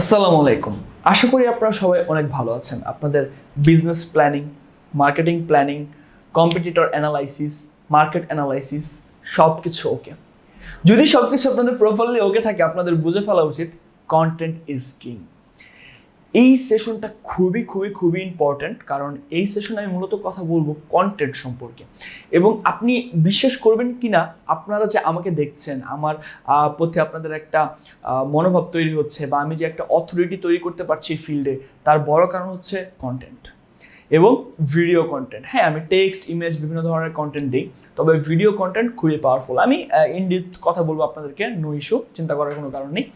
আসসালামু আলাইকুম। আশা করি আপনারা সবাই অনেক ভালো আছেন। আপনাদের business planning marketing planning competitor analysis market analysis সব কিছু ওকে যদি সব কিছু আপনাদের প্রপারলি ওকে থাকে, আপনাদের বুঝে ফেলা উচিত কন্টেন্ট ইজ কিং এই সেশনটা খুবই খুবই খুবই ইম্পর্ট্যান্ট কারণ এই সেশনে আমি মূলত কথা বলব কন্টেন্ট সম্পর্কে। এবং আপনি বিশ্বাস করবেন কি না আপনারা যে আমাকে দেখছেন, আমার প্রতি আপনাদের একটা মনোভাব তৈরি হচ্ছে বা আমি যে একটা অথরিটি তৈরি করতে পারছি এই ফিল্ডে তার বড় কারণ হচ্ছে কন্টেন্ট এবং ভিডিও কন্টেন্ট হ্যাঁ আমি টেক্সট ইমেজ বিভিন্ন ধরনের কন্টেন্ট দিই, তবে ভিডিও কন্টেন্ট খুবই পাওয়ারফুল আমি ইনডিপ কথা বলব আপনাদেরকে নো ইস্যু চিন্তা করার কোনো কারণ নেই।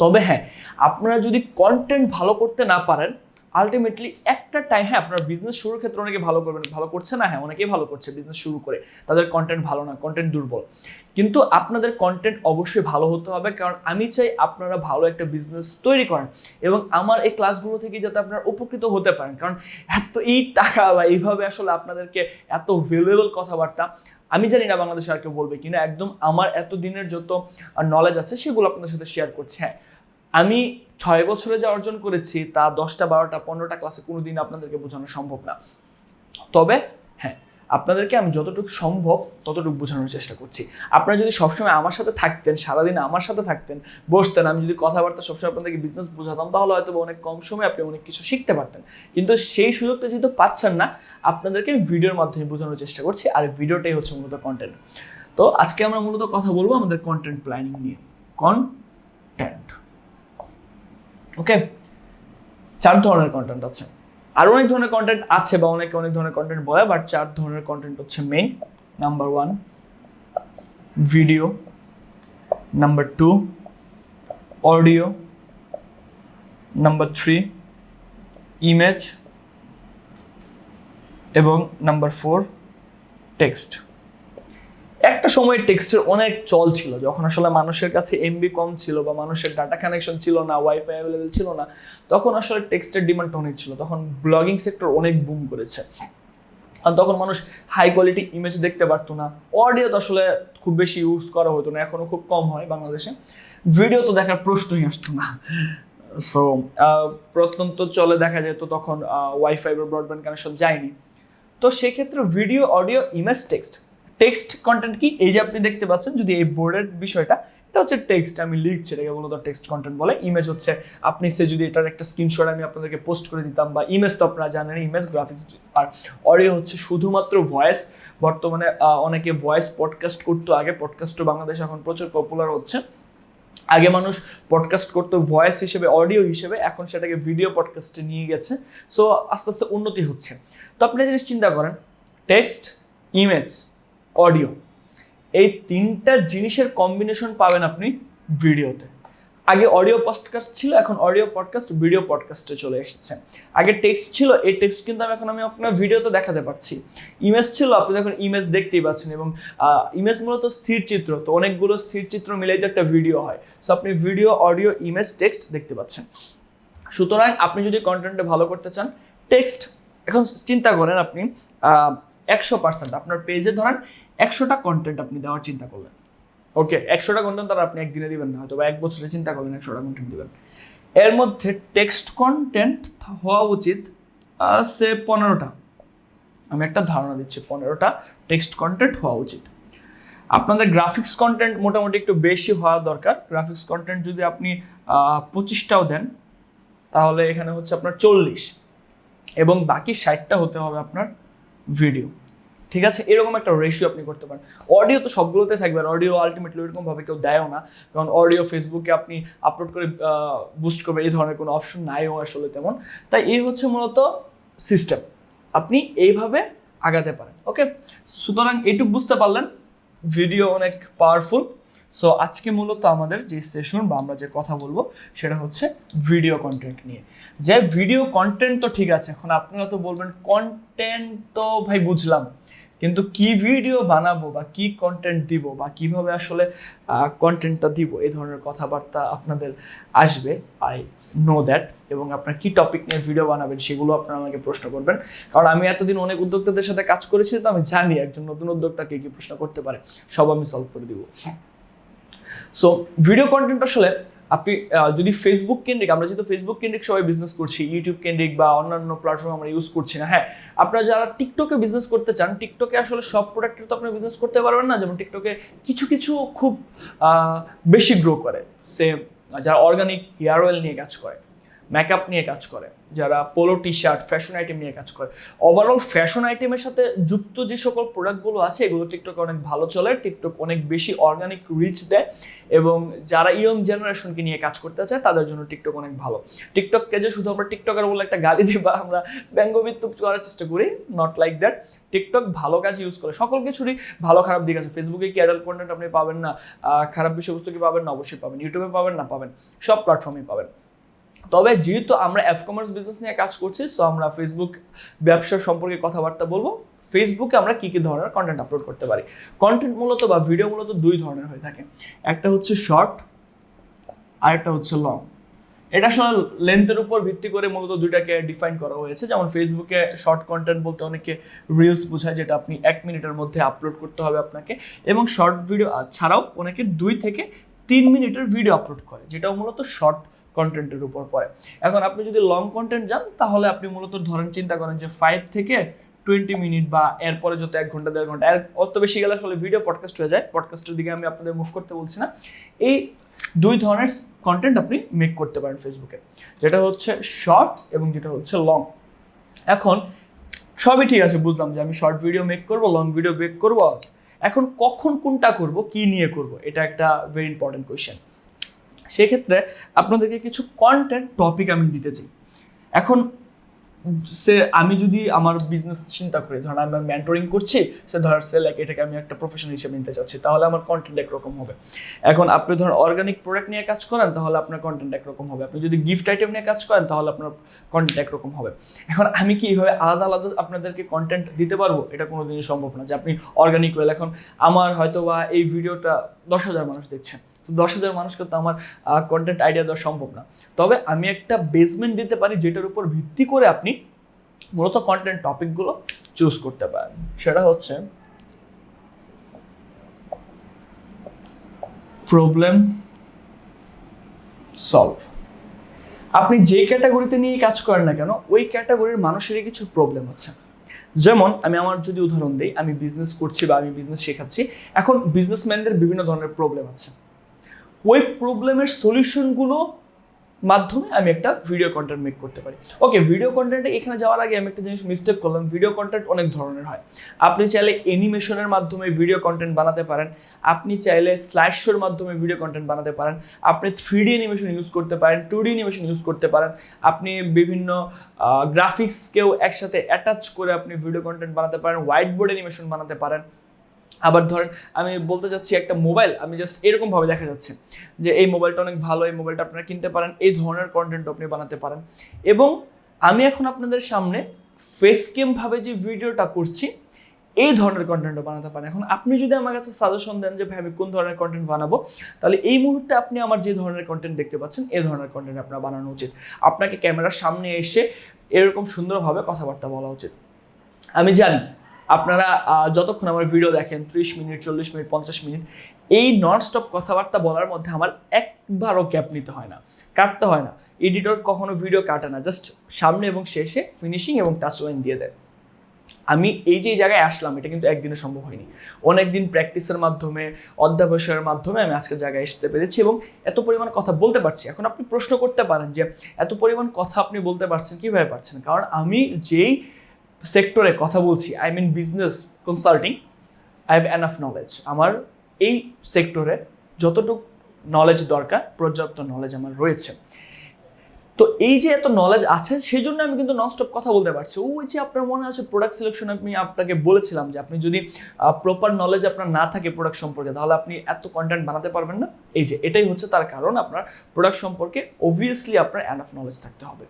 তবে হ্যাঁ আপনারা যদি কন্টেন্ট ভালো করতে না পারেন আলটিমেটলি একটা টাইম হ্যাঁ আপনার বিজনেস শুরুর ক্ষেত্রে অনেকে ভালো করবেন, ভালো করছে না হ্যাঁ অনেকেই ভালো করছে বিজনেস শুরু করে, তাদের কন্টেন্ট ভালো না কন্টেন্ট দুর্বল। কিন্তু আপনাদের কন্টেন্ট অবশ্যই ভালো হতে হবে, কারণ আমি চাই আপনারা ভালো একটা বিজনেস তৈরি করেন এবং আমার এই ক্লাসগুলো থেকে যাতে আপনারা উপকৃত হতে পারেন। কারণ এত এই টাকা বা এইভাবে আসলে আপনাদেরকে এত ভ্যালুয়েবল কথাবার্তা আমি জানি না বাংলাদেশে আর কেউ বলবে কিনা, একদম আমার এত দিনের যত নলেজ আছে সেগুলো আপনাদের সাথে শেয়ার করছি। হ্যাঁ আমি ছয় বছরে যা অর্জন করেছি তা দশটা, বারোটা, পনেরোটা ক্লাসে কোনোদিন আপনাদেরকে বোঝানো সম্ভব না। তবে আপনাদেরকে আমি যতটুকু সম্ভব ততটুকু বোঝানোর চেষ্টা করছি। আপনারা যদি সবসময় আমার সাথে থাকতেন, সারাদিন আমার সাথে থাকতেন, বসতেন, আমি যদি কথাবার্তা সবসময় আপনাদেরকে বিজনেস বোঝাতাম, তাহলে হয়তো অনেক কম সময়ে আপনি অনেক কিছু শিখতে পারতেন। কিন্তু সেই সুযোগটা যেহেতু পাচ্ছেন না, আপনাদেরকে আমি ভিডিওর মাধ্যমে বোঝানোর চেষ্টা করছি, আর ভিডিওটাই হচ্ছে মূলত কন্টেন্ট তো আজকে আমরা মূলত কথা বলব আমাদের কন্টেন্ট প্ল্যানিং নিয়ে। কন্টেন্ট ওকে চার ধরনের কন্টেন্ট আছে। আরও অনেক ধরনের কন্টেন্ট আছে বা অনেকে অনেক ধরনের কন্টেন্ট বলে বাট চার ধরনের কন্টেন্ট হচ্ছে main number one video number two audio number three image এবং নাম্বার ফোর টেক্সট একটা সময় টেক্সটের অনেক চল ছিল, যখন আসলে মানুষের কাছে এমবি কম ছিল বা মানুষের ডাটা কানেকশন ছিল না ওয়াইফাই অ্যাভেলেবেল ছিল না, তখন আসলে টেক্সটের ডিমান্ড অনেক ছিল, তখন ব্লগিং সেক্টর অনেক বুম করেছে। আর তখন মানুষ হাই কোয়ালিটি ইমেজ দেখতে পারতো না অডিও তো আসলে খুব বেশি ইউজ করা হতো না এখনও খুব কম হয় বাংলাদেশে ভিডিও তো দেখার প্রশ্নই আসতো না। সো প্রত্যন্ত চলে দেখা যেত তখন ওয়াইফাই বা ব্রডব্যান্ড কানেকশন যায়নি। তো সেক্ষেত্রে video audio image text text content কি? এই যে আপনি দেখতে পাচ্ছেন, যদি এই বোর্ডের বিষয়টা, এটা হচ্ছে টেক্সট, আমি লিখছি এটাকে মূলত টেক্সট কন্টেন্ট বলে। ইমেজ হচ্ছে, আপনি সে যদি এটার একটা স্ক্রিনশট আমি আপনাদেরকে পোস্ট করে দিতাম, বা ইমেজ তো আপনারা জানেন ইমেজ গ্রাফিক্স আর অডিও হচ্ছে শুধুমাত্র ভয়েস বর্তমানে অনেকে ভয়েস পডকাস্ট করতো আগে পডকাস্টও বাংলাদেশে এখন প্রচুর পপুলার হচ্ছে। আগে মানুষ পডকাস্ট করতো ভয়েস হিসেবে অডিও হিসেবে, এখন সেটাকে ভিডিও পডকাস্টে নিয়ে গেছে। সো আস্তে আস্তে উন্নতি হচ্ছে। তো আপনি জিনিস চিন্তা করেন, টেক্সট ইমেজ অডিও। এই তিনটা জিনিসের কম্বিনেশন পাবেন আপনি ভিডিওতে। আগে অডিও পডকাস্ট ছিল, এখন অডিও পডকাস্ট ভিডিও পডকাস্টে চলে এসেছে। আগে টেক্সট ছিল, এই টেক্সট কিন্তু আমি এখন আমি আপনার ভিডিওতে দেখাতে পাচ্ছি ইমেজ ছিল, আপনি যখন ইমেজ দেখতেই পাচ্ছেন এবং ইমেজ মূলত স্থির চিত্র, তো অনেকগুলো স্থির চিত্র মিলেই তো একটা ভিডিও হয়। সো আপনি ভিডিও অডিও ইমেজ টেক্সট দেখতে পাচ্ছেন। সুতরাং আপনি যদি কন্টেন্টে ভালো করতে চান টেক্সট এখন চিন্তা করেন আপনি একশো পার্সেন্ট আপনার পেজে ধরেন একশোটা কন্টেন্ট আপনি দেওয়ার চিন্তা করলেন। ওকে একশোটা কন্টেন্ট তারা আপনি একদিনে দিবেন না হয়তো বা এক বছরে চিন্তা করলেন একশোটা কন্টেন্ট দিবেন। এর মধ্যে টেক্সট কন্টেন্ট হওয়া উচিত সে পনেরোটা। আমি একটা ধারণা দিচ্ছি, পনেরোটা টেক্সট কন্টেন্ট হওয়া উচিত। আপনাদের গ্রাফিক্স কন্টেন্ট মোটামুটি একটু বেশি হওয়া দরকার। গ্রাফিক্স কন্টেন্ট যদি আপনি পঁচিশটাও দেন, তাহলে এখানে হচ্ছে আপনার চল্লিশ। এবং বাকি ষাটটা হতে হবে আপনার ভিডিও ঠিক আছে? এরকম একটা রেশিও আপনি করতে পারেন। অডিও তো সবগুলোতে থাকবে আর অডিও আলটিমেটলি ওইরকম ভাবে কেউ দেয়ও না। কারণ অডিও ফেসবুকে আপনি আপলোড করে বুস্ট করবে এই ধরনের কোনো অপশন নাইও আসলে তেমন। তাই এই হচ্ছে মূলত সিস্টেম আপনি এইভাবে আগাতে পারেন ওকে সুতরাং এইটুকু বুঝতে পারলেন ভিডিও অনেক পাওয়ারফুল সো আজকে মূলত আমাদের যে সেশন বা আমরা যে কথা বলব, সেটা হচ্ছে ভিডিও কন্টেন্ট নিয়ে। যে ভিডিও কন্টেন্ট তো ঠিক আছে, এখন আপনারা তো বলবেন কন্টেন্ট তো ভাই বুঝলাম। কিন্তু কি ভিডিও বানাবো বা কি কন্টেন্ট দিব বা কীভাবে আসলে কন্টেন্টটা দিব এই ধরনের কথাবার্তা আপনাদের আসবে। আই নো দ্যাট এবং আপনার কি টপিক নিয়ে ভিডিও বানাবেন সেগুলো আপনারা আমাকে প্রশ্ন করবেন। কারণ আমি এতদিন অনেক উদ্যোক্তাদের সাথে কাজ করেছি তো আমি জানি একজন নতুন উদ্যোক্তাকে কি প্রশ্ন করতে পারে। সব আমি সলভ করে দিব। সো ভিডিও কন্টেন্ট আসলে আপনি যদি ফেসবুক কেন্দ্রিক, আমরা যেহেতু ফেসবুক কেন্দ্রিক সবাই বিজনেস করছি ইউটিউব কেন্দ্রিক বা অন্যান্য প্ল্যাটফর্ম আমরা ইউজ করছি না হ্যাঁ আপনারা যারা টিকটকে বিজনেস করতে চান টিকটকে আসলে সব প্রোডাক্টের তো আপনি বিজনেস করতে পারবেন না, যেমন টিকটকে কিছু কিছু খুব বেশি গ্রো করে। সে যারা অর্গানিক হেয়ার অয়েল নিয়ে কাজ করে মেকআপ নিয়ে কাজ করে যারা polo T shirt fashion item নিয়ে কাজ করে। ওভারঅল ফ্যাশন আইটেমের সাথে যুক্ত যে সকল প্রোডাক্টগুলো আছে, এগুলো টিকটক অনেক ভালো চলে। টিকটক অনেক বেশি অর্গানিক রিচ দেয় এবং যারা ইয়ং জেনারেশনকে নিয়ে কাজ করতে চায়, তাদের জন্য টিকটক অনেক ভালো। টিকটককে যে শুধু আমরা টিকটকার বলে একটা গালি দিই বা আমরা ব্যঙ্গবিত্তুপ করার চেষ্টা করি নট লাইক দ্যাট টিকটক ভালো কাজ ইউজ করে। সকল কিছুরই ভালো খারাপ দিক আছে। ফেসবুকে কি অ্যাডাল্ট কন্টেন্ট আপনি পাবেন না? খারাপ বিষয়বস্তু কি পাবেন না? অবশ্যই পাবেন। ইউটিউবে পাবেন না? পাবেন। সব প্ল্যাটফর্মেই পাবেন। তবে যেহেতু আমরা অ্যাপ কমার্স বিজনেস নিয়ে কাজ করছি সো আমরা ফেসবুক ব্যবসা সম্পর্কে কথাবার্তা বলব। ফেসবুকে আমরা কী কী ধরনের কন্টেন্ট আপলোড করতে পারি? কন্টেন্ট মূলত বা ভিডিও মূলত দুই ধরনের হয়ে থাকে। একটা হচ্ছে শর্ট আর একটা হচ্ছে লং এটা আসলে লেন্থের উপর ভিত্তি করে মূলত দুইটাকে ডিফাইন করা হয়েছে। যেমন ফেসবুকে শর্ট কন্টেন্ট বলতে অনেকে রিলস বোঝায়, যেটা আপনি এক মিনিটের মধ্যে আপলোড করতে হবে আপনাকে। এবং শর্ট ভিডিও ছাড়াও অনেকে দুই থেকে তিন মিনিটের ভিডিও আপলোড করে, যেটাও মূলত শর্ট কন্টেন্টের উপর পড়ে। এখন আপনি যদি লং কন্টেন্ট যান, তাহলে আপনি মূলত ধরেন চিন্তা করেন যে ফাইভ থেকে টোয়েন্টি মিনিট বা এরপরে যত এক ঘণ্টা, দেড় ঘণ্টা অত বেশি গেলে আসলে ভিডিও পডকাস্ট হয়ে যায়। পডকাস্টের দিকে আমি আপনাদের মুভ করতে বলছি না। এই দুই ধরনের কন্টেন্ট আপনি মেক করতে পারেন ফেসবুকে যেটা হচ্ছে শর্টস এবং যেটা হচ্ছে লং এখন সবই ঠিক আছে, বুঝলাম যে আমি শর্ট ভিডিও মেক করব লং ভিডিও মেক করব। এখন কখন কোনটা করব, কি নিয়ে করব, এটা একটা ভেরি ইম্পর্টেন্ট কোয়েশ্চেন সেক্ষেত্রে আপনাদেরকে কিছু কন্টেন্ট টপিক আমি দিতে চাই। এখন সে আমি যদি আমার বিজনেস চিন্তা করি, ধরেন আমি মেন্টরিং করছি, সে ধর সে লাইক এটাকে আমি একটা প্রফেশন হিসেবে নিতে চাচ্ছি, তাহলে আমার কন্টেন্ট একরকম হবে। এখন আপনি ধরেন অর্গানিক প্রোডাক্ট নিয়ে কাজ করেন, তাহলে আপনার কন্টেন্ট একরকম হবে। আপনি যদি গিফট আইটেম নিয়ে কাজ করেন, তাহলে আপনার কন্টেন্ট একরকম হবে। এখন আমি কি এইভাবে আলাদা আলাদা আপনাদেরকে কন্টেন্ট দিতে পারব? এটা কোনোদিনই সম্ভব না যে আপনি অর্গানিক ওয়েল এখন আমার হয়তো বা এই ভিডিওটা দশ হাজার মানুষ দেখছেন। দশ হাজার মানুষকে তো আমার কন্টেন্ট আইডিয়া দেওয়া সম্ভব না। তবে আমি একটা বেসমেন্ট দিতে পারি যেটার উপর ভিত্তি করে আপনি মূলত কন্টেন্ট টপিকগুলো চুজ করতে পারেন। সেটা হচ্ছে প্রবলেম সলভ আপনি যে ক্যাটাগরিতে নিয়ে কাজ করেন না কেন, ওই ক্যাটাগরির মানুষেরই কিছু প্রবলেম আছে। যেমন আমি আমার যদি উদাহরণ দিই, আমি বিজনেস করছি বা আমি বিজনেস শেখাচ্ছি, এখন বিজনেসম্যানদের বিভিন্ন ধরনের প্রবলেম আছে। ওই প্রবলেমের সলিউশনগুলো মাধ্যমে আমি একটা ভিডিও কন্টেন্ট মেক করতে পারি। ওকে ভিডিও কন্টেন্টে এখানে যাওয়ার আগে আমি একটা জিনিস মিস্টেক করলাম। ভিডিও কন্টেন্ট অনেক ধরনের হয়। আপনি চাইলে অ্যানিমেশনের মাধ্যমে ভিডিও কন্টেন্ট বানাতে পারেন। আপনি চাইলে স্লাইড শোর মাধ্যমে ভিডিও কন্টেন্ট বানাতে পারেন। আপনি থ্রি ডি অ্যানিমেশন ইউজ করতে পারেন টু ডি অ্যানিমেশন ইউজ করতে পারেন। আপনি বিভিন্ন গ্রাফিক্সকেও একসাথে অ্যাটাচ করে আপনি ভিডিও কন্টেন্ট বানাতে পারেন। হোয়াইট বোর্ড অ্যানিমেশন বানাতে পারেন। আবার ধরেন আমি বলতে চাচ্ছি একটা মোবাইল আমি জাস্ট এরকমভাবে দেখা যাচ্ছে যে এই মোবাইলটা অনেক ভালো, এই মোবাইলটা আপনারা কিনতে পারেন, এই ধরনের কন্টেন্ট আপনি বানাতে পারেন। এবং আমি এখন আপনাদের সামনে ফেস ভাবে যে ভিডিওটা করছি, এই ধরনের কন্টেন্টও বানাতে পারেন। এখন আপনি যদি আমার কাছে সাজেশন দেন যে, ভাই, আমি কোন ধরনের কন্টেন্ট বানাবো? তাহলে এই মুহূর্তে আপনি আমার যে ধরনের কন্টেন্ট দেখতে পাচ্ছেন, এই ধরনের কন্টেন্ট আপনার বানানো উচিত। আপনাকে ক্যামেরার সামনে এসে এরকম সুন্দরভাবে কথাবার্তা বলা উচিত। আমি জানি আপনারা যতক্ষণ আমার ভিডিও দেখেন, ত্রিশ মিনিট, চল্লিশ মিনিট, পঞ্চাশ মিনিট, এই নন স্টপ কথাবার্তা বলার মধ্যে আমার একবারও গ্যাপ নিতে হয় না, কাটতে হয় না। এডিটর কখনো ভিডিও কাটে না জাস্ট সামনে এবং শেষে ফিনিশিং এবং টাচ লাইন দিয়ে দেয়। আমি এই যে জায়গায় আসলাম, এটা কিন্তু একদিনে সম্ভব হয়নি। অনেক দিন প্র্যাকটিসের মাধ্যমে, অধ্যাবসায়ের মাধ্যমে আমি আজকের জায়গায় আসতে পেরেছি এবং এত পরিমাণ কথা বলতে পারছি। এখন আপনি প্রশ্ন করতে পারেন যে, এত পরিমাণ কথা আপনি বলতে পারছেন, কীভাবে পারছেন? কারণ আমি যেই সেক্টরে কথা বলছি I mean business consulting I have enough knowledge আমার এই সেক্টরে যতটুকু নলেজ দরকার, পর্যাপ্ত নলেজ আমার রয়েছে। তো এই যে এত নলেজ আছে সেই জন্য আমি কিন্তু ননস্টপ কথা বলতে পারছি। ওই যে আপনার মনে আছে প্রোডাক্ট সিলেকশন আমি আপনাকে বলেছিলাম যে আপনি যদি প্রপার নলেজ আপনার না থাকে প্রোডাক্ট সম্পর্কে, তাহলে আপনি এত কন্টেন্ট বানাতে পারবেন না। এই যে, এটাই হচ্ছে তার কারণ, আপনার প্রোডাক্ট সম্পর্কে অবভিয়াসলি আপনার এনাফ নলেজ থাকতে হবে।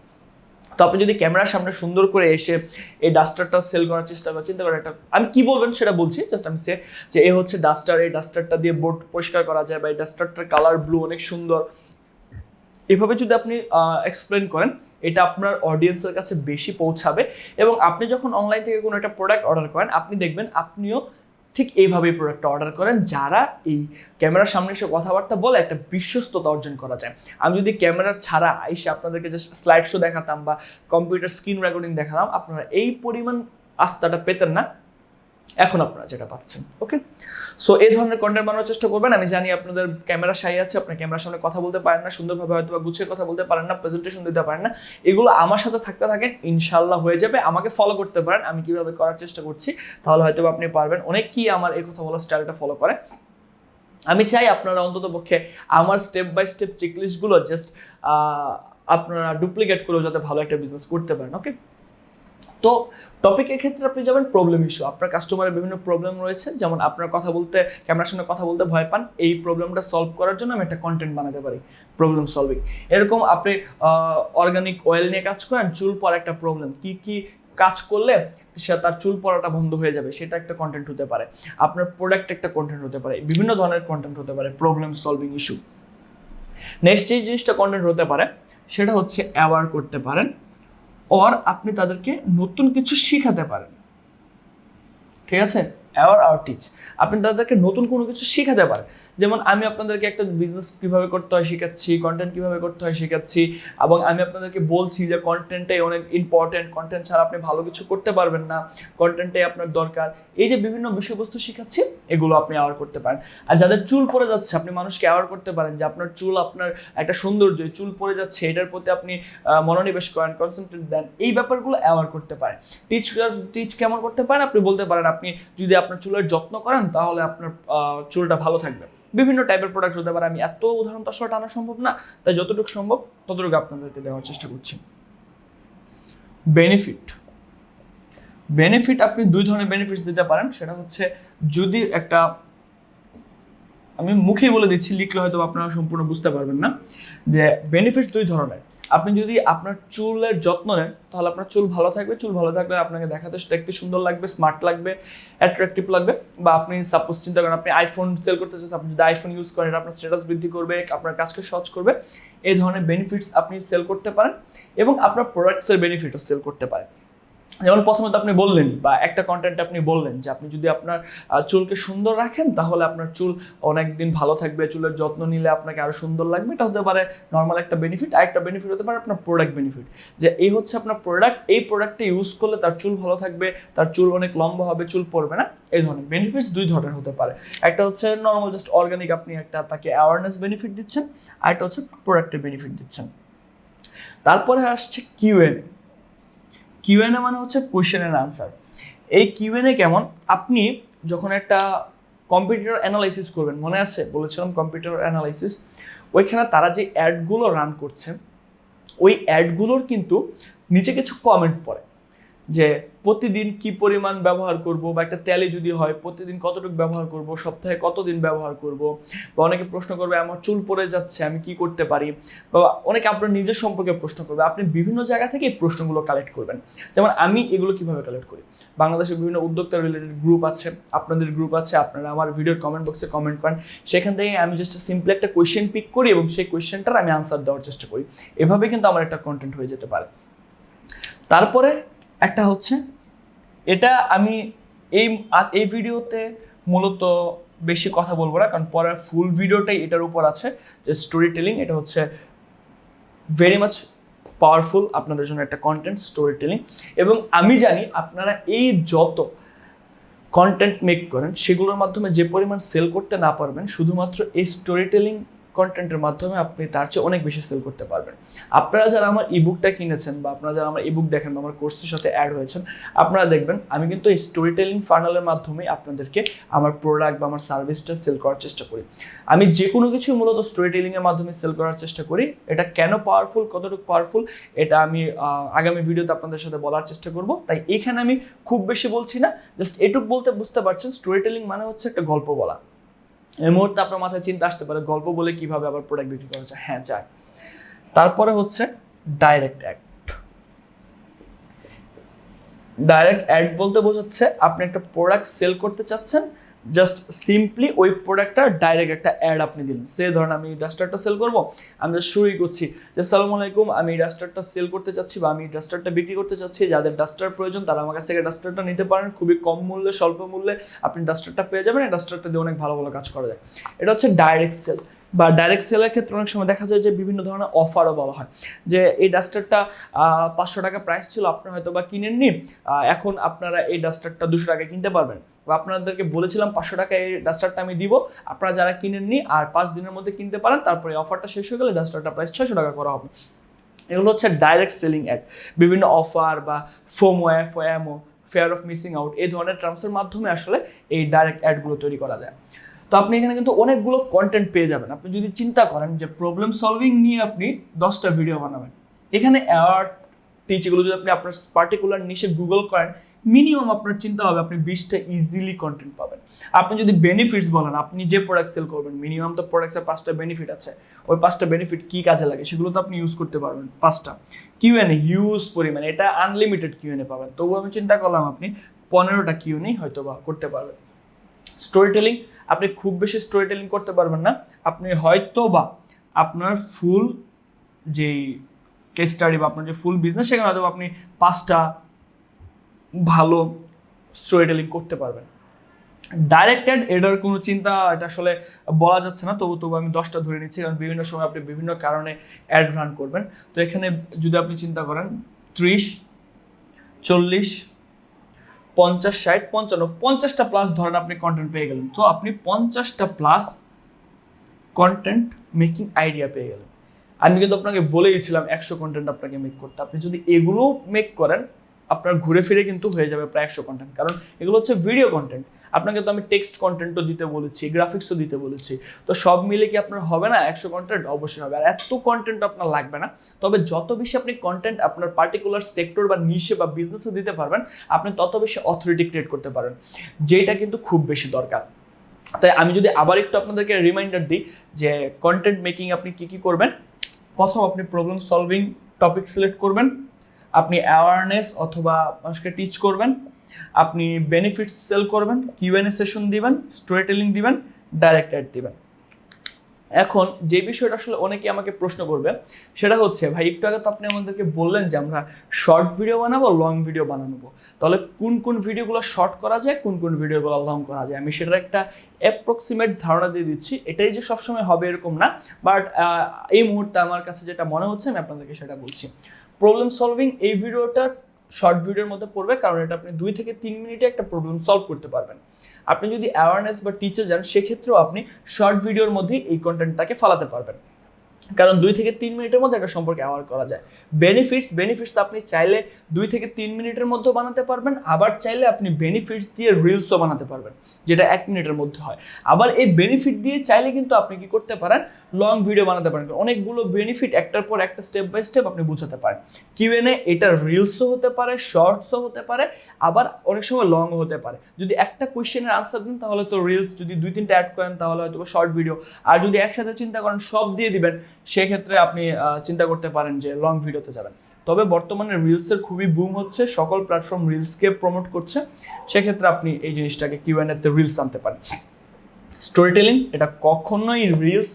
তো আপনি যদি ক্যামেরার সামনে সুন্দর করে এসে এই ডাস্টারটা সেল করার চেষ্টা করেন, চিন্তা করেন একটা আমি কি বলবেন সেটা বলছি জাস্ট আমি সে যে এ হচ্ছে ডাস্টার, এই ডাস্টারটা দিয়ে বোর্ড পরিষ্কার করা যায় বা এই ডাস্টারটার কালার ব্লু অনেক সুন্দর। এভাবে যদি আপনি এক্সপ্লেন করেন, এটা আপনার অডিয়েন্সের কাছে বেশি পৌঁছাবে এবং আপনি যখন অনলাইন থেকে কোনো একটা প্রোডাক্ট অর্ডার করেন, আপনি দেখবেন আপনিও ঠিক এইভাবেই প্রোডাক্টটা অর্ডার করেন, যারা এই ক্যামেরার সামনে এসে কথাবার্তা বলে একটা বিশ্বস্ততা অর্জন করা যায়। আমি যদি ক্যামেরার ছাড়া এসে আপনাদেরকে জাস্ট স্লাইড শো দেখাতাম বা কম্পিউটার স্ক্রিন রেকর্ডিং দেখাতাম, আপনারা এই পরিমাণ আস্থাটা পেতেন না। এখন আপনারা যেটা পাচ্ছেন ওকে সো এই ধরনের কন্টেন্ট বানানোর চেষ্টা করবেন। আমি জানি আপনাদের ক্যামেরা সাই আছে আপনি ক্যামেরার সামনে কথা বলতে পারেন না, সুন্দরভাবে হয়তো বা গুছিয়ে কথা বলতে পারেন না প্রেজেন্টেশন দিতে পারেন না। এগুলো আমার সাথে থাকতে থাকেন ইনশাল্লাহ হয়ে যাবে। আমাকে ফলো করতে পারেন, আমি কীভাবে করার চেষ্টা করছি, তাহলে হয়তো আপনি পারবেন। অনেকেই আমার এই কথা বলার স্টাইলটা ফলো করে। আমি চাই আপনারা অন্তত পক্ষে আমার স্টেপ বাই স্টেপ চেকলিস্টগুলো জাস্ট আপনারা ডুপ্লিকেট করেও যাতে ভালো একটা বিজনেস করতে পারেন ওকে তো টপিকের ক্ষেত্রে আপনি যাবেন প্রবলেম ইস্যু আপনার কাস্টমারের বিভিন্ন প্রবলেম রয়েছে, যেমন আপনার কথা বলতে ক্যামেরার সামনে কথা বলতে ভয় পান, এই প্রবলেমটা সলভ করার জন্য আমি একটা কন্টেন্ট বানাতে পারি প্রবলেম সলভিং এরকম আপনি অর্গানিক অয়েল নিয়ে কাজ করেন, চুল পর একটা প্রবলেম কি কি কাজ করলে সে তার চুল পড়াটা বন্ধ হয়ে যাবে, সেটা একটা কন্টেন্ট হতে পারে, আপনার প্রোডাক্ট একটা কন্টেন্ট হতে পারে, বিভিন্ন ধরনের কন্টেন্ট হতে পারে প্রবলেম সলভিং ইস্যু নেক্সট যে জিনিসটা কন্টেন্ট হতে পারে, সেটা হচ্ছে অ্যাওয়ার করতে পারেন। অর আপনি তাদেরকে নতুন কিছু শেখাতে পারেন। ঠিক আছে? অ্যাওয়ার আর টিচ। আপনি তাদেরকে নতুন কোনো কিছু শেখাতে পারেন। যেমন আমি আপনাদেরকে একটা বিজনেস কীভাবে করতে হয় শেখাচ্ছি কন্টেন্ট কীভাবে করতে হয় শেখাচ্ছি, এবং আমি আপনাদেরকে বলছি যে কন্টেন্টটাই অনেক ইম্পর্টেন্ট কন্টেন্ট ছাড়া আপনি ভালো কিছু করতে পারবেন না। কন্টেন্টটাই আপনার দরকার। এই যে বিভিন্ন বিষয়বস্তু শেখাচ্ছি, এগুলো আপনি অ্যাওয়ার করতে পারেন। আর যাদের চুল পড়ে যাচ্ছে, আপনি মানুষকে অ্যাওয়ার করতে পারেন যে আপনার চুল আপনার একটা সৌন্দর্য চুল পড়ে যাচ্ছে, এটার প্রতি আপনি মনোনিবেশ করেন কনসেন্ট্রেট দেন, এই ব্যাপারগুলো অ্যাওয়ার করতে পারেন। টিচ টিচ কেমন করতে পারেন? আপনি বলতে পারেন, আপনি যদি আপনার চুলের যত্ন করেন, তাহলে আপনার চুলটা ভালো থাকবে। বিভিন্ন টাইপের প্রোডাক্ট হতে পারে, আমি এত উদাহরণ তো আসলে টানা সম্ভব না, তাই যতটুকু সম্ভব ততটুকু আপনাদেরকে দেওয়ার চেষ্টা করছি। বেনিফিট বেনিফিট আপনি দুই ধরনের বেনিফিটস দিতে পারেন, সেটা হচ্ছে যদি একটা, আমি মুখেই বলে দিচ্ছি, লিখলে হয়তো আপনারা সম্পূর্ণ বুঝতে পারবেন না, যে বেনিফিটস দুই ধরনের। আপনি যদি আপনার চুলের যত্ন নেন, তাহলে আপনার চুল ভালো থাকবে, চুল ভালো থাকলে আপনাকে দেখাতে দেখতে সুন্দর লাগবে স্মার্ট লাগবে অ্যাট্রাকটিভ লাগবে বা আপনি সাপোজ চিন্তা করেন আপনি আইফোন সেল করতে চাচ্ছেন আপনি যদি আইফোন ইউজ করেন, আপনার স্ট্যাটাস বৃদ্ধি করবে, আপনার কাজকে সহজ করবে, এই ধরনের বেনিফিটস আপনি সেল করতে পারেন এবং আপনার প্রোডাক্টসের বেনিফিটও সেল করতে পারেন। যেমন প্রথমত আপনি বললেন বা একটা কন্টেন্ট আপনি বললেন যে আপনি যদি আপনার চুলকে সুন্দর রাখেন, তাহলে আপনার চুল অনেক দিন ভালো থাকবে, চুলের যত্ন নিলে আপনাকে আরও সুন্দর লাগবে। এটা হতে পারে নর্মাল একটা বেনিফিট আর একটা বেনিফিট হতে পারে আপনার প্রোডাক্ট বেনিফিট যে এই হচ্ছে আপনার প্রোডাক্ট এই প্রোডাক্টটা ইউজ করলে তার চুল ভালো থাকবে, তার চুল অনেক লম্বা হবে, চুল পড়বে না, এই ধরনের বেনিফিটস দুই ধরনের হতে পারে। একটা হচ্ছে নর্মাল জাস্ট অর্গানিক আপনি একটা তাকে অ্যাওয়ারনেস বেনিফিট দিচ্ছেন আর একটা হচ্ছে প্রোডাক্টের বেনিফিট দিচ্ছেন। তারপরে আসছে কিউএনএ কিউএনএ মানে হচ্ছে কোয়েশ্চেন অ্যান্ড আনসার এই কিউএনএ কেমন? আপনি যখন একটা কম্পিউটার অ্যানালাইসিস করবেন, মনে আছে? বলেছিলাম কম্পিউটার অ্যানালাইসিস ওইখানে তারা যে অ্যাডগুলো রান করছে, ওই অ্যাডগুলোর কিন্তু নিচে কিছু কমেন্ট পড়ে। যে প্রতিদিন কি পরিমাণ ব্যবহার করব বা একটা তেলে যদি হয়, প্রতিদিন কতটুকু ব্যবহার করব, সপ্তাহে কতদিন ব্যবহার করব বা অনেকে প্রশ্ন করবে, আমার চুল পড়ে যাচ্ছে, আমি কি করতে পারি? বা অনেকে আপনার নিজের সম্পর্কে প্রশ্ন করবে, আপনি বিভিন্ন জায়গা থেকে এই প্রশ্নগুলো কালেক্ট করবেন। যেমন আমি এগুলো কীভাবে কালেক্ট করি? বাংলাদেশের বিভিন্ন উদ্যোক্তা রিলেটেড গ্রুপ আছে, আপনাদের গ্রুপ আছে, আপনারা আমার ভিডিওর কমেন্ট বক্সে কমেন্ট করেন। সেখান থেকে আমি জাস্ট সিম্পলি একটা কোয়েশ্চেন পিক করি এবং সেই কোয়েশ্চেনটার আমি আনসার দেওয়ার চেষ্টা করি। এভাবে কিন্তু আমার একটা কন্টেন্ট হয়ে যেতে পারে। তারপরে একটা হচ্ছে? এটা আমি এই এই ভিডিওতে মূলত বেশি কথা বলব না, কারণ পরের ফুল ভিডিওটাই এটার উপর আছে, যে স্টোরি টেলিং এটা হচ্ছে ভেরি মাচ পাওয়ারফুল আপনাদের জন্য একটা কন্টেন্ট স্টোরি টেলিং এবং আমি জানি আপনারা এই যত কন্টেন্ট মেক করেন, সেগুলোর মাধ্যমে যে পরিমাণ সেল করতে না পারবেন, শুধুমাত্র এই স্টোরি টেলিং কন্টেন্টের মাধ্যমে আপনি তার চেয়ে অনেক বেশি সেল করতে পারবেন। আপনারা যারা আমার ইবুকটা কিনেছেন বা আপনারা যারা আমার ইবুক দেখেন বা আমার কোর্সের সাথে অ্যাড হয়েছেন, আপনারা দেখবেন আমি কিন্তু এই স্টোরি টেলিং ফার্নালের মাধ্যমে আপনাদেরকে আমার প্রোডাক্ট বা আমার সার্ভিসটা সেল করার চেষ্টা করি। আমি যে কোনো কিছু মূলত স্টোরি টেলিংয়ের মাধ্যমে সেল করার চেষ্টা করি। এটা কেন পাওয়ারফুল কতটুকু পাওয়ারফুল এটা আমি আগামী ভিডিওতে আপনাদের সাথে বলার চেষ্টা করব। তাই এখানে আমি খুব বেশি বলছি না জাস্ট এটুক বলতে বুঝতে পারছেন স্টোরি টেলিং মানে হচ্ছে একটা গল্প বলা। এই মুহূর্তে আপনার মাথায় চিন্তা আসতে পারে, গল্প বলে কীভাবে আবার প্রোডাক্ট বিক্রি করা যায়? হ্যাঁ যায় তারপরে হচ্ছে ডাইরেক্ট অ্যাড ডাইরেক্ট অ্যাড বলতে বোঝাচ্ছে আপনি একটা প্রোডাক্ট সেল করতে চাচ্ছেন জাস্ট সিম্পলি ওই প্রোডাক্টটার ডাইরেক্ট একটা অ্যাড আপনি দিলেন। সে ধরেন আমি ডাস্টারটা সেল করব, আমি জাস্ট শুরুই করছি। যে, সালাম আলাইকুম, আমি ডাস্টারটা সেল করতে চাচ্ছি বা আমি ডাস্টারটা বিক্রি করতে চাচ্ছি। যাদের ডাস্টার প্রয়োজন, তারা আমার কাছ থেকে ডাস্টারটা নিতে পারেন। খুবই কম মূল্যে, স্বল্প মূল্যে আপনি ডাস্টারটা পেয়ে যাবেন। ডাস্টারটা দিয়ে অনেক ভালো ভালো কাজ করা যায়। এটা হচ্ছে ডাইরেক্ট সেল বা ডাইরেক্ট সেলের ক্ষেত্রে অনেক সময় দেখা যায় যে, বিভিন্ন ধরনের অফারও বলা হয়। যে, এই ডাস্টারটা পাঁচশো টাকা প্রাইস ছিল আপনারা হয়তো বা কিনেননি এখন আপনারা এই ডাস্টারটা দুশো টাকা কিনতে পারবেন। আপনাদেরকে বলেছিলাম পাঁচশো টাকা এই ডাস্টারটা আমি দিব। আপনারা যারা কিনেননি আর পাঁচ দিনের মধ্যে কিনতে পারেন, তারপরে অফারটা শেষ হয়ে গেলে ডাস্টারটা প্রাইস ছয়শো টাকা করা হবে। এগুলো হচ্ছে ডাইরেক্ট সেলিং অ্যাড বিভিন্ন অফার বা FOMO FOMO fear of missing out এই ধরনের টার্মসের মাধ্যমে আসলে এই ডাইরেক্ট অ্যাডগুলো তৈরি করা যায়। তো আপনি এখানে কিন্তু অনেকগুলো কন্টেন্ট পেয়ে যাবেন। আপনি যদি চিন্তা করেন যে প্রবলেম সলভিং নিয়ে আপনি দশটা ভিডিও বানাবেন। এখানে অ্যাওয়ার্ড টিচগুলো যদি আপনি আপনার পার্টিকুলার নিশে গুগল করেন মিনিমাম আপনার চিন্তা হবে, আপনি বিশটা ইজিলি কন্টেন্ট পাবেন। আপনি যদি বেনিফিটস বলেন, আপনি যে প্রোডাক্ট সেল করবেন মিনিমাম তো প্রোডাক্টসের পাঁচটা বেনিফিট আছে। ওই পাঁচটা বেনিফিট কী কাজে লাগে, সেগুলো তো আপনি ইউজ করতে পারবেন, পাঁচটা। কিউএনএ হিউজ পরিমাণে, এটা আনলিমিটেড কিউএনএ পাবেন। তবুও আমি চিন্তা করলাম আপনি পনেরোটা কিউএনএই হয়তো বা করতে পারবেন। স্টোরি টেলিং আপনি খুব বেশি স্টোরি টেলিং করতে পারবেন না। আপনি হয়তো বা আপনার ফুল যেই কেস স্টাডি বা আপনার যে ফুল বিজনেস সেখানে হয়তো আপনি পাঁচটা ভালো স্টোরি টেলিং করতে পারবেন। ডাইরেক্টেড এটার কোনো চিন্তা এটা আসলে বলা যাচ্ছে না, তবু তবু আমি দশটা ধরে নিচ্ছি, কারণ বিভিন্ন সময় আপনি বিভিন্ন কারণে অ্যাড রান করবেন। তো এখানে যদি আপনি চিন্তা করেন, ত্রিশ, চল্লিশ, পঞ্চাশ, ষাট, পঞ্চান্ন, পঞ্চাশটা প্লাস ধরেন আপনি কন্টেন্ট পেয়ে গেলেন। তো আপনি পঞ্চাশটা প্লাস কন্টেন্ট মেকিং আইডিয়া পেয়ে গেলেন। আমি কিন্তু আপনাকে বলেইছিলাম, একশো কন্টেন্ট আপনাকে মেক করতে। আপনি যদি এগুলো মেক করেন আপনার ঘুরে ফিরে কিন্তু হয়ে যাবে প্রায় একশো কন্টেন্ট কারণ এগুলো হচ্ছে ভিডিও কন্টেন্ট আপনাকে তো আমি টেক্সট কন্টেন্টও দিতে বলেছি গ্রাফিক্সও দিতে বলেছি। তো সব মিলে কি আপনার হবে না? একশো কন্টেন্ট অবশ্যই হবে। আর এত কন্টেন্ট আপনার লাগবে না। তবে যত বেশি আপনি কন্টেন্ট আপনার পার্টিকুলার সেক্টর বা নিশে বা বিজনেসে দিতে পারবেন, আপনি তত বেশি অথরিটি ক্রিয়েট করতে পারেন যেটা কিন্তু খুব বেশি দরকার। তাই আমি যদি আবার একটু আপনাদেরকে রিমাইন্ডার দিই যে কন্টেন্ট মেকিং আপনি কি কি করবেন? প্রথম আপনি প্রবলেম সলভিং টপিক সিলেক্ট করবেন। আপনি অ্যাওয়ারনেস অথবা মানুষকে টিচ করবেন, আপনি বেনিফিটস সেল করবেন কিউএনএ সেশন দিবেন স্টোরি টেলিং দিবেন ডাইরেক্ট অ্যাড দিবেন। এখন যে বিষয়টা আসলে অনেকে আমাকে প্রশ্ন করবে, সেটা হচ্ছে, ভাই, একটু আগে তো আপনি আমাদেরকে বললেন যে আমরা শর্ট ভিডিও বানাবো লং ভিডিও বানাবো। তাহলে কোন কোন ভিডিওগুলো শর্ট করা যায়, কোন কোন ভিডিওগুলো লং করা যায়? আমি সেটার একটা অ্যাপ্রক্সিমেট ধারণা দিয়ে দিচ্ছি। এটাই যে সবসময় হবে এরকম না বাট এই মুহূর্তে আমার কাছে যেটা মনে হচ্ছে, আমি আপনাদেরকে সেটা বলছি। প্রবলেম সলভিং এই ভিডিওটা শর্ট ভিডিওর মধ্যে পড়বে, কারণ এটা আপনি দুই থেকে তিন মিনিটে একটা প্রবলেম সলভ করতে পারবেন। আপনি যদি অ্যাওয়ারনেস বা টিচার যান, সেক্ষেত্রেও আপনি শর্ট ভিডিওর মধ্যেই এই কন্টেন্টটাকে ফালাতে পারবেন। কারণ দুই থেকে তিন মিনিটের মধ্যে একটা সম্পর্কে অ্যাওয়ার করা যায়। বেনিফিটস বেনিফিটস আপনি চাইলে দুই থেকে তিন মিনিটের মধ্যে বানাতে পারবেন, আবার চাইলে আপনি বেনিফিটস দিয়ে রিলসও বানাতে পারবেন, যেটা এক মিনিটের মধ্যে হয়। আবার এই বেনিফিট দিয়ে চাইলে কিন্তু আপনি কি করতে পারেন লং ভিডিও বানাতে পারেন। অনেকগুলো বেনিফিট একটার পর একটা স্টেপ বাই স্টেপ আপনি বুঝাতে পারেন। কিউএনএ এটা রিলসও হতে পারে শর্টসও হতে পারে, আবার অনেক সময় লংও হতে পারে। যদি একটা কোয়েশ্চেনের আনসার দিন, তাহলে তো রিলস যদি দুই তিনটা অ্যাড করেন, তাহলে হয়তো শর্ট ভিডিও আর যদি একসাথে চিন্তা করেন, সব দিয়ে দিবেন সেক্ষেত্রে আপনি চিন্তা করতে পারেন যে লং ভিডিওতে যাবেন। তবে বর্তমানে রিলসের খুবই বুম হচ্ছে, সকল প্ল্যাটফর্ম রিলসকে প্রমোট করছে। সেক্ষেত্রে আপনি এই জিনিসটাকে কিউ কিউএনএতে রিলস আনতে পারেন। স্টোরি টেলিং এটা কখনোই রিলস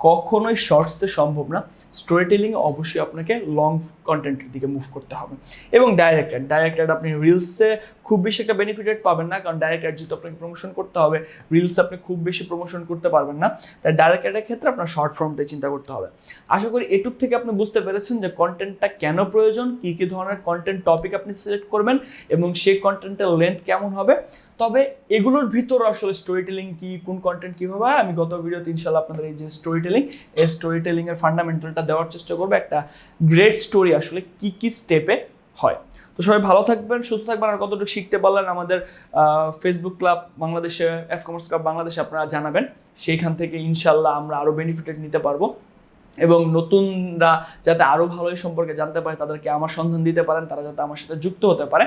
কখনোই শর্টসে সম্ভব না। স্টোরি টেলিং অবশ্যই আপনাকে লং কন্টেন্টের দিকে মুভ করতে হবে। এবং ডাইরেক্ট অ্যাড ডাইরেক্ট অ্যাড আপনি রিলসে খুব বেশি একটা বেনিফিটেড পাবেন না, কারণ ডাইরেক্ট অ্যাড যেহেতু আপনাকে প্রমোশন করতে হবে রিলস আপনি খুব বেশি প্রমোশন করতে পারবেন না, তাই ডাইরেক্ট অ্যাডের ক্ষেত্রে আপনার শর্ট ফর্মটাই চিন্তা করতে হবে। আশা করি এটুক থেকে আপনি বুঝতে পেরেছেন যে কন্টেন্টটা কেন প্রয়োজন, কী কী ধরনের কন্টেন্ট টপিক আপনি সিলেক্ট করবেন, এবং সেই কন্টেন্টের লেন্থ কেমন হবে। তবে এগুলোর ভিতর আসলে স্টোরি টেলিং কি, কোন কন্টেন্ট কীভাবে হয়, আমি গত ভিডিওতে ইনশাল্লাহ আপনাদের এই যে স্টোরি টেলিং এই স্টোরি টেলিংয়ের ফান্ডামেন্টালটা দেওয়ার চেষ্টা করব। একটা গ্রেট স্টোরি আসলে কি কি স্টেপে হয়। তো সবাই ভালো থাকবেন, সুস্থ থাকবেন। আর কতটুকু শিখতে পারলেন আমাদের ফেসবুক ক্লাব বাংলাদেশে এফ কমার্স ক্লাব বাংলাদেশে আপনারা জানাবেন। সেইখান থেকে ইনশাল্লাহ আমরা আরও বেনিফিটেড নিতে পারব। এবং নতুনরা যাতে আরও ভালো এই সম্পর্কে জানতে পারে, তাদেরকে আমার সন্ধান দিতে পারেন, তারা যাতে আমার সাথে যুক্ত হতে পারে।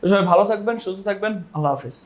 তো সবাই ভালো থাকবেন, সুস্থ থাকবেন। আল্লাহ হাফিজ।